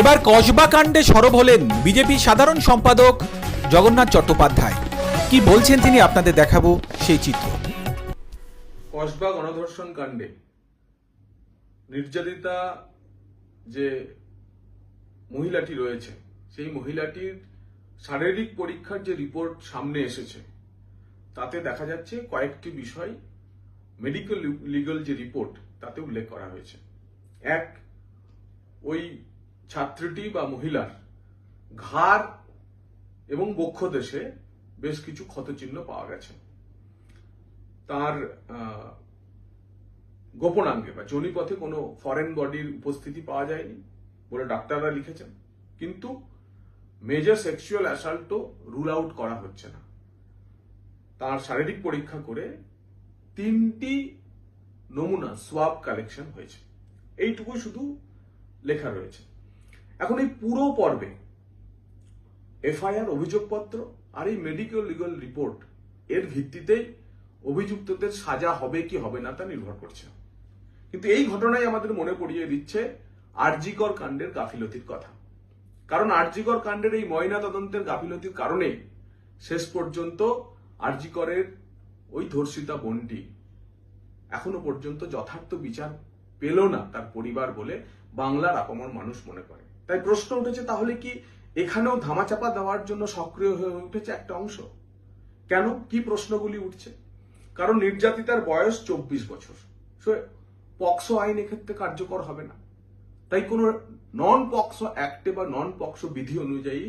এবার কসবা কাণ্ডে সরব হলেন বিজেপি সাধারণ সম্পাদক জগন্নাথ চট্টোপাধ্যায়। কি বলছেন তিনি আপনাদের দেখাবো সেই চিত্র। কসবা গণধর্ষণ কাণ্ডে নির্যাতিতা যে মহিলাটি রয়েছে, সেই মহিলাটির শারীরিক পরীক্ষার যে রিপোর্ট সামনে এসেছে, তাতে দেখা যাচ্ছে কয়েকটি বিষয় মেডিকেল লিগাল যে রিপোর্ট, তাতে উল্লেখ করা হয়েছে। এক, ওই ছাত্রীটি বা মহিলার ঘাড় এবং বক্ষদেশে বেশ কিছু ক্ষতচিহ্ন পাওয়া গেছে। তার গোপনাঙ্গে বা যোনিপথে কোনো ফরেন বডির উপস্থিতি পাওয়া যায়নি বলে ডাক্তাররা লিখেছেন। কিন্তু মেজর সেক্সুয়াল অ্যাসাল্টও রুল আউট করা হচ্ছে না। তার শারীরিক পরীক্ষা করে তিনটি নমুনা সোয়াব কালেকশন হয়েছে। এইটুকু শুধু লেখা রয়েছে। এখন এই পুরো পর্বে এফআইআর, অভিযোগপত্র আর এই মেডিকেল লিগাল রিপোর্ট এর ভিত্তিতেই অভিযুক্তদের সাজা হবে কি হবে না তা নির্ভর করছে। কিন্তু এই ঘটনাই আমাদের মনে পড়িয়ে দিচ্ছে আরজিকর কাণ্ডের গাফিলতির কথা। কারণ আরজিকর কাণ্ডের এই ময়না তদন্তের গাফিলতির কারণেই শেষ পর্যন্ত আরজিকরের ওই ধর্ষিতা বোনটি এখনও পর্যন্ত যথার্থ বিচার পেল না তার পরিবার বলে বাংলার আপমর মানুষ মনে করে। তাই প্রশ্ন উঠেছে, তাহলে কি এখানেও ধামাচাপা দেওয়ার জন্য সক্রিয় হয়ে উঠেছে একটা অংশ? কেন? কি প্রশ্নগুলি উঠছে? কারণ নির্যাতিতার বয়স চব্বিশ বছর। পক্সো আইন এক্ষেত্রে কার্যকর হবে না। তাই কোনো নন পক্সো অ্যাক্টে বা নন পক্সো বিধি অনুযায়ী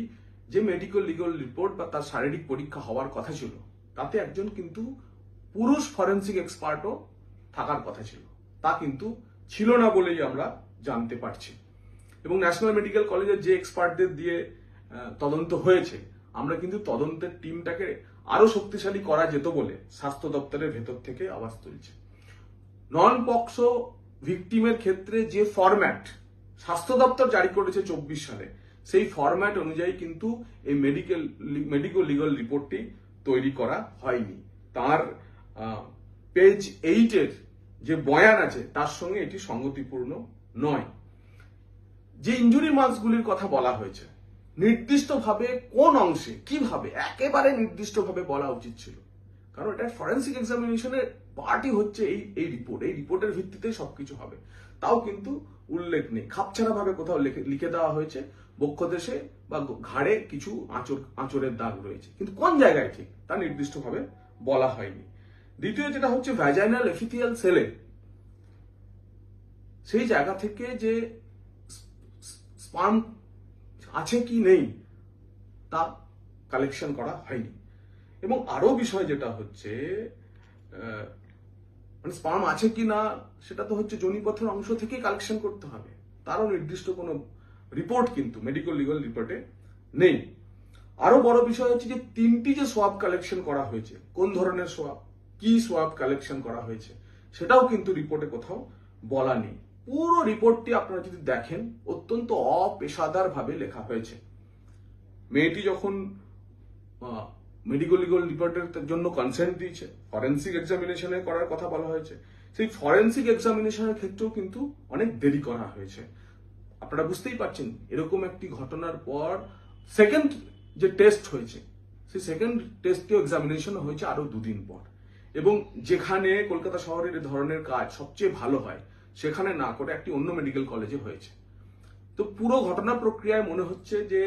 যে মেডিকেল লিগাল রিপোর্ট বা তার শারীরিক পরীক্ষা হওয়ার কথা ছিল, তাতে একজন কিন্তু পুরুষ ফরেন্সিক এক্সপার্টও থাকার কথা ছিল। তা কিন্তু ছিল না বলেই আমরা জানতে পারছি। এবং ন্যাশনাল মেডিকেল কলেজের যে এক্সপার্টদের দিয়ে তদন্ত হয়েছে, আমরা কিন্তু তদন্তের টিমটাকে আরও শক্তিশালী করা যেত বলে স্বাস্থ্য দপ্তরের ভেতর থেকে আওয়াজ তুলছে। নন পক্সো ভিকটিমের ক্ষেত্রে যে ফরম্যাট স্বাস্থ্য দপ্তর জারি করেছে চব্বিশ সালে, সেই ফরম্যাট অনুযায়ী কিন্তু এই মেডিকেল মেডিকেল লিগাল রিপোর্টটি তৈরি করা হয়নি। তার পেজ এইটের যে বয়ান আছে, তার সঙ্গে এটি সঙ্গতিপূর্ণ নয়। যে ইঞ্জুরি মার্কসগুলির কথা বলা হয়েছে, নির্দিষ্টভাবে কোন অংশে, কীভাবে, একেবারে নির্দিষ্টভাবে বলা উচিত ছিল। কারণ এটা ফরেন্সিক এক্সামিনেশনের পার্টই হচ্ছে এই এই রিপোর্ট এই রিপোর্টের ভিত্তিতে সবকিছু হবে। তাও কিন্তু উল্লেখ নেই। খাপছাড়া ভাবে কোথাও লিখে- দেওয়া হয়েছে, বক্ষদেশে বা ঘাড়ে কিছু আঁচড়, আঁচড়ের দাগ রয়েছে। কিন্তু কোন জায়গায় ঠিক, তা নির্দিষ্টভাবে বলা হয়নি। দ্বিতীয় যেটা হচ্ছে ভ্যাজাইনাল এফিথিয়াল সেলে সেই জায়গা থেকে যে স্পার্ম আছে কি নেই, তা কালেকশন করা হয়নি। এবং আরও বিষয় যেটা হচ্ছে মানে স্পার্ম আছে কি না, সেটা তো হচ্ছে জনিপথের অংশ থেকে কালেকশন করতে হবে। তারও নির্দিষ্ট কোনো রিপোর্ট কিন্তু মেডিকেল লিগাল রিপোর্টে নেই। আরও বড় বিষয় হচ্ছে যে, তিনটি যে সোয়াব কালেকশন করা হয়েছে, কোন ধরনের সোয়াব কি সোয়াব কালেকশন করা হয়েছে, সেটাও কিন্তু রিপোর্টে কোথাও বলা নেই। পুরো রিপোর্টটি আপনারা যদি দেখেন, অত্যন্ত অপেশাদার ভাবে লেখা হয়েছে। মেয়েটি যখন মেডিকেল লিগাল রিপোর্টের জন্য কনসেন্ট দিয়েছে ফরেন্সিক এক্সামিনেশনে করার কথা বলা হয়েছে, সেই ফরেন্সিক এক্সামিনেশনের ক্ষেত্রেও কিন্তু অনেক দেরি করা হয়েছে। আপনারা বুঝতেই পারছেন, এরকম একটি ঘটনার পর সেকেন্ড যে টেস্ট হয়েছে, সেই সেকেন্ড টেস্টটিও এক্সামিনেশন হয়েছে আরও দুদিন পর। এবং যেখানে কলকাতা শহরের ধরনের কাজ সবচেয়ে ভালো হয় সেখানে না করে একটি অন্য মেডিকেল কলেজে হয়েছে। তো পুরো ঘটনা প্রক্রিয়ায় মনে হচ্ছে যে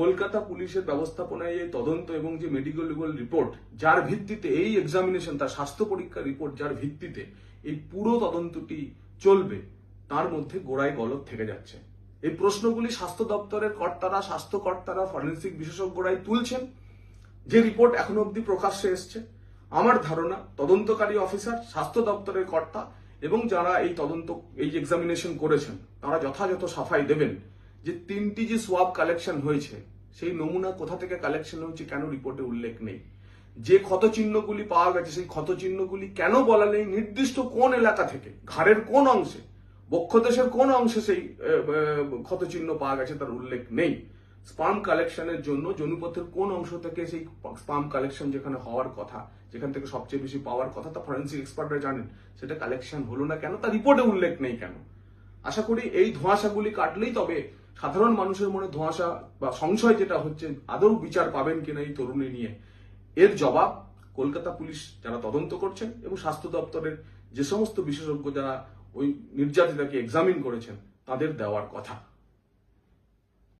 কলকাতা পুলিশের ব্যবস্থাপনায় এই তদন্ত এবং যে মেডিকেল রিপোর্ট যার ভিত্তিতে এই এক্সামিনেশন তার স্বাস্থ্য পরীক্ষার রিপোর্ট যার ভিত্তিতে এই পুরো তদন্তটি চলবে, তার মধ্যে গোড়ায় গলত থেকে যাচ্ছে। এই প্রশ্নগুলি স্বাস্থ্য দপ্তরের কর্তারা স্বাস্থ্য কর্তারা ফরেন্সিক বিশেষজ্ঞরাই তুলছেন। যে রিপোর্ট এখনও অবধি প্রকাশ্যে এসছে। আমার ধারণা, তদন্তকারী অফিসার স্বাস্থ্য দপ্তরের কর্তা এবং যারা এই তদন্ত, এই এক্সামিনেশন করেছেন, তারা যথাযথ সাফাই দেবেন যে তিনটি যে সোয়াব কালেকশন হয়েছে, সেই নমুনা কোথা থেকে কালেকশন হয়েছে কেন রিপোর্টে উল্লেখ নেই। যে ক্ষত চিহ্নগুলি পাওয়া গেছে, সেই ক্ষত চিহ্নগুলি কেন বলা নেই? নির্দিষ্ট কোন এলাকা থেকে, ঘাড়ের কোন অংশে, বক্ষদেশের কোন অংশে সেই ক্ষত চিহ্ন পাওয়া গেছে তার উল্লেখ নেই। স্পাম কালেকশনের জন্য জনুপথের কোন অংশ থেকে সেই স্পাম কালেকশন যেখানে হওয়ার কথা, যেখান থেকে সবচেয়ে বেশি পাওয়ার কথা, তা ফরেন্সিক এক্সপার্টরা জানেন। সেটা কালেকশন হলো না কেন? তার রিপোর্টে উল্লেখ নেই কেন? আশা করি এই ধোঁয়াশাগুলি কাটলেই তবে সাধারণ মানুষের মনে ধোঁয়াশা বা সংশয় যেটা হচ্ছে, আদৌ বিচার পাবেন কিনা এই তরুণী নিয়ে। এর জবাব কলকাতা পুলিশ যারা তদন্ত করছেন এবং স্বাস্থ্য দপ্তরের যে সমস্ত বিশেষজ্ঞ যারা ওই নির্যাতিতাকে এক্সামিন করেছেন, তাদের দেওয়ার কথা।